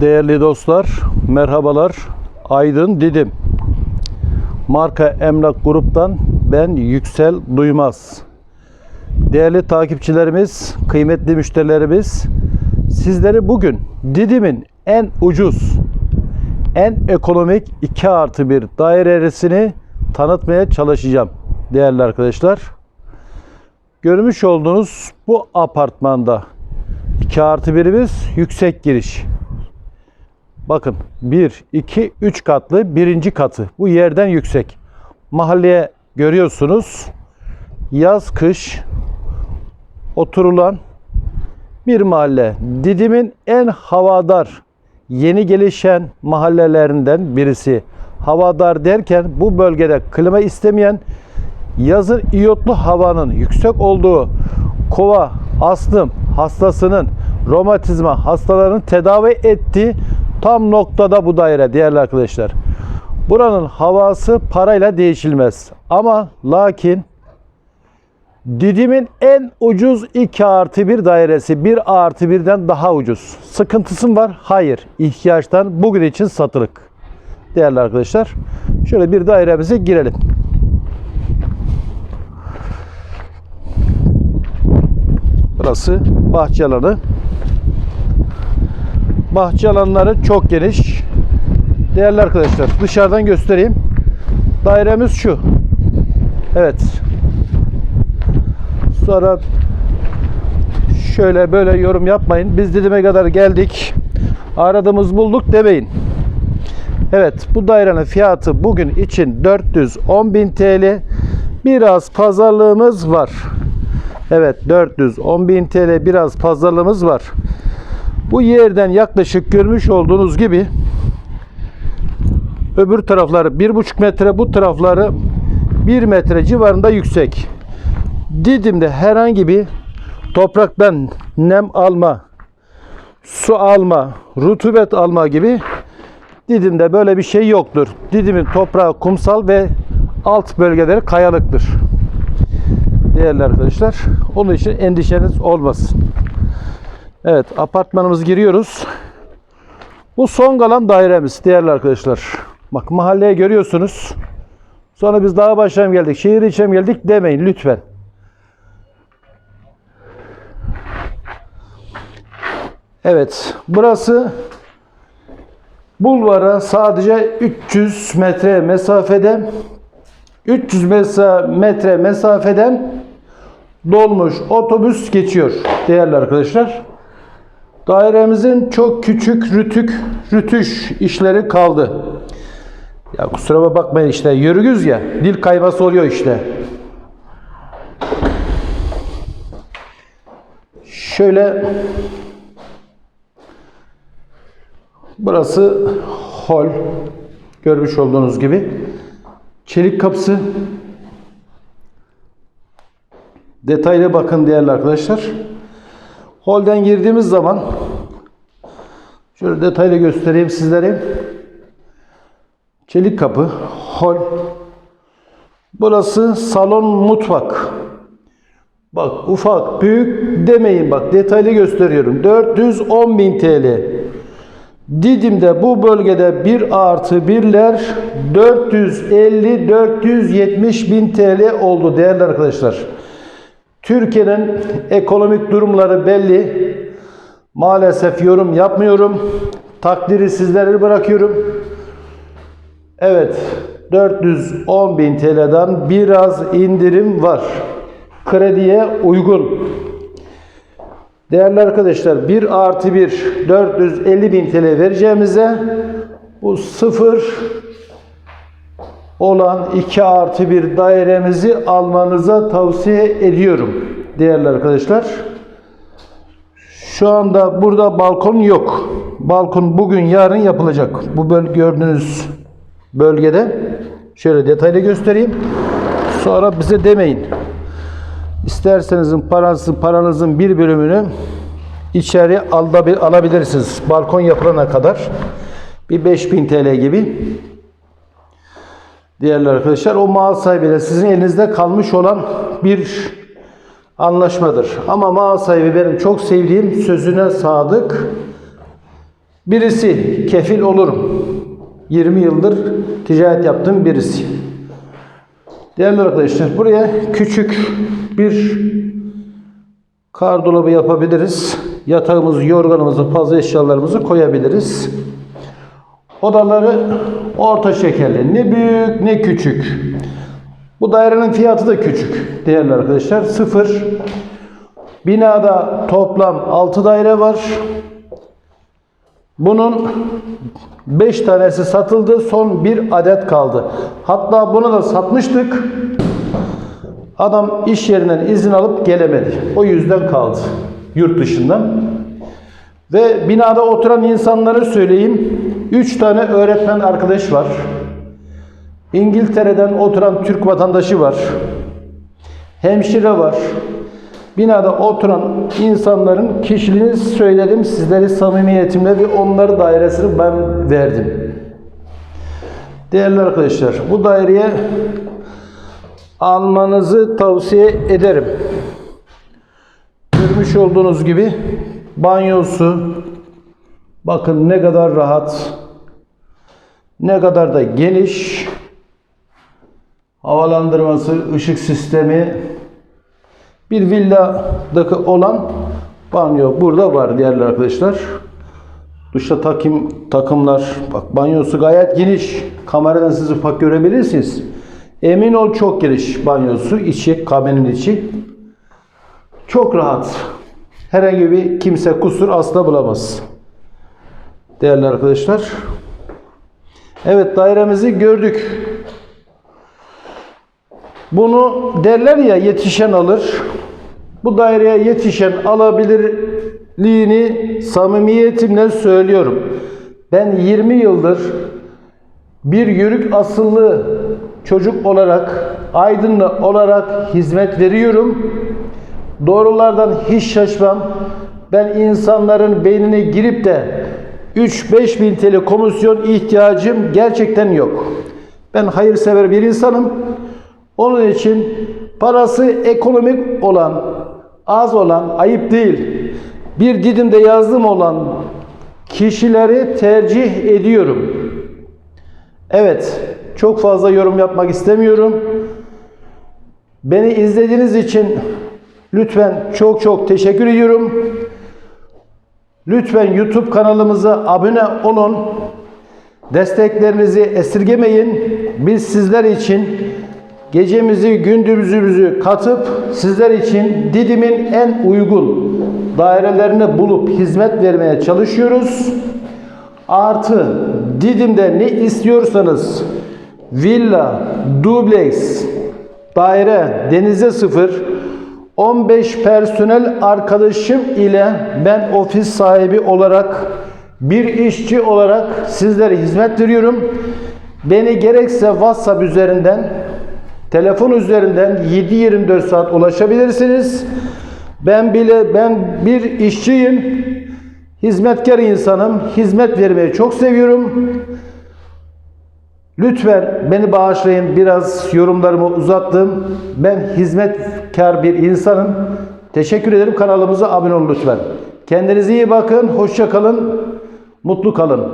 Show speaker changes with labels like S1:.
S1: Değerli dostlar, merhabalar. Aydın Didim. Marka Emlak Grup'tan ben Yüksel Duymaz. Değerli takipçilerimiz, kıymetli müşterilerimiz, sizleri bugün Didim'in en ucuz, en ekonomik 2 artı 1 dairesini tanıtmaya çalışacağım değerli arkadaşlar. Görmüş olduğunuz bu apartmanda 2 artı 1'imiz yüksek giriş. Bakın 1, 2, 3 katlı birinci katı. Bu yerden yüksek. Mahalleye görüyorsunuz. Yaz kış oturulan bir mahalle. Didim'in en havadar, yeni gelişen mahallelerinden birisi. Havadar derken bu bölgede klima istemeyen, yazın iyotlu havanın yüksek olduğu kova, astım hastasının, romatizma hastalarının tedavi ettiği tam noktada bu daire değerli arkadaşlar. Buranın havası parayla değişilmez. Ama lakin Didim'in en ucuz 2 artı 1 dairesi 1 artı 1'den daha ucuz. Sıkıntısı mı var? Hayır. İhtiyaçtan bugün için satılık. Değerli arkadaşlar. Şöyle bir dairemize girelim. Burası bahçe alanı. Bahçe alanları çok geniş. Değerli arkadaşlar dışarıdan göstereyim. Dairemiz şu. Evet. Sonra şöyle böyle yorum yapmayın. Biz Didim'e kadar geldik. Aradığımız bulduk demeyin. Evet bu dairenin fiyatı bugün için 410.000 TL. Biraz pazarlığımız var. Evet 410.000 TL biraz pazarlığımız var. Bu yerden yaklaşık görmüş olduğunuz gibi öbür tarafları 1,5 metre bu tarafları 1 metre civarında yüksek. Didim'de herhangi bir topraktan nem alma, su alma, rutubet alma gibi Didim'de böyle bir şey yoktur. Didim'in toprağı kumsal ve alt bölgeleri kayalıktır. Değerli arkadaşlar, onun için endişeniz olmasın. Evet, apartmanımız giriyoruz. Bu son kalan dairemiz değerli arkadaşlar. Bak mahalleye görüyorsunuz. Sonra biz daha başa mı geldik, şehir içe geldik demeyin lütfen. Evet, burası bulvara sadece 300 metre mesafede 300 mesa- metre mesafeden dolmuş otobüs geçiyor değerli arkadaşlar. Dairemizin çok küçük rütük rütüş işleri kaldı. Ya kusura bakmayın işte yürügüz ya dil kayması oluyor işte. Şöyle burası hol görmüş olduğunuz gibi çelik kapısı detaylı bakın değerli arkadaşlar. Holden girdiğimiz zaman şöyle detaylı göstereyim sizlere. Çelik kapı, hol. Burası salon mutfak. Bak ufak, büyük demeyin bak detaylı gösteriyorum. 410.000 TL. Didim'de bu bölgede 1 artı 1'ler 450-470 bin TL oldu değerli arkadaşlar. Türkiye'nin ekonomik durumları belli. Maalesef yorum yapmıyorum. Takdiri sizlere bırakıyorum. Evet 410 bin TL'den biraz indirim var. Krediye uygun. Değerli arkadaşlar 1 artı 1 450 bin TL vereceğimize bu sıfır olan 2 artı 1 dairemizi almanıza tavsiye ediyorum. Değerli arkadaşlar. Şu anda burada balkon yok. Balkon bugün yarın yapılacak. Bu böl gördüğünüz bölgede. Şöyle detaylı göstereyim. Sonra bize demeyin. İsterseniz paranızın, paranızın bir bölümünü içeri alabilirsiniz. Balkon yapılana kadar. Bir 5000 TL gibi. Değerli arkadaşlar o mal sahibiyle sizin elinizde kalmış olan bir anlaşmadır. Ama mal sahibi benim çok sevdiğim sözüne sadık Birisi kefil olurum. 20 yıldır ticaret yaptığım birisi. Değerli arkadaşlar buraya küçük bir kar dolabı yapabiliriz. Yatağımızı, yorganımızı, fazla eşyalarımızı koyabiliriz. Odaları orta şekerli. Ne büyük ne küçük. Bu dairenin fiyatı da küçük değerli arkadaşlar. Sıfır. Binada toplam 6 daire var. Bunun 5 tanesi satıldı. Son bir adet kaldı. Hatta bunu da satmıştık. Adam iş yerinden izin alıp gelemedi. O yüzden kaldı. Yurt dışından. Ve binada oturan insanları söyleyeyim. 3 tane öğretmen arkadaş var. İngiltere'den oturan Türk vatandaşı var. Hemşire var. Binada oturan insanların kişiliğini söyledim. Sizleri samimiyetimle ve onları dairesini ben verdim. Değerli arkadaşlar bu daireye almanızı tavsiye ederim. Görmüş olduğunuz gibi banyosu bakın ne kadar rahat ne kadar da geniş havalandırması, ışık sistemi bir villadaki olan banyo burada var değerli arkadaşlar. Duşta takım takımlar bak banyosu gayet geniş. Kameradan siz ufak görebilirsiniz. Emin ol çok geniş banyosu içi kabinin içi. Çok rahat. Herhangi bir kimse kusur asla bulamaz. Değerli arkadaşlar. Evet dairemizi gördük. Bunu derler ya yetişen alır. Bu daireye yetişen alabilirliğini samimiyetimle söylüyorum. Ben 20 yıldır bir yörük asıllı çocuk olarak, aydınlı olarak hizmet veriyorum. Doğrulardan hiç şaşmam. Ben insanların beynine girip de 3-5 bin TL komisyon ihtiyacım gerçekten yok. Ben hayırsever bir insanım. Onun için parası ekonomik olan, az olan, ayıp değil. Bir Didim'de yazdım olan kişileri tercih ediyorum. Evet, çok fazla yorum yapmak istemiyorum. Beni izlediğiniz için lütfen çok çok teşekkür ediyorum. Lütfen YouTube kanalımıza abone olun. Desteklerinizi esirgemeyin. Biz sizler için gecemizi gündüzümüzü katıp sizler için Didim'in en uygun dairelerini bulup hizmet vermeye çalışıyoruz. Artı Didim'de ne istiyorsanız villa, dubleks, daire, denize sıfır 15 personel arkadaşım ile ben ofis sahibi olarak bir işçi olarak sizlere hizmet veriyorum. Beni gerekse WhatsApp üzerinden telefon üzerinden 7-24 saat ulaşabilirsiniz. Ben bile ben bir işçiyim. Hizmetkar insanım. Hizmet vermeyi çok seviyorum. Lütfen beni bağışlayın. Biraz yorumlarımı uzattım. Ben hizmetkar bir insanım. Teşekkür ederim. Kanalımıza abone olun lütfen. Kendinize iyi bakın. Hoşça kalın. Mutlu kalın.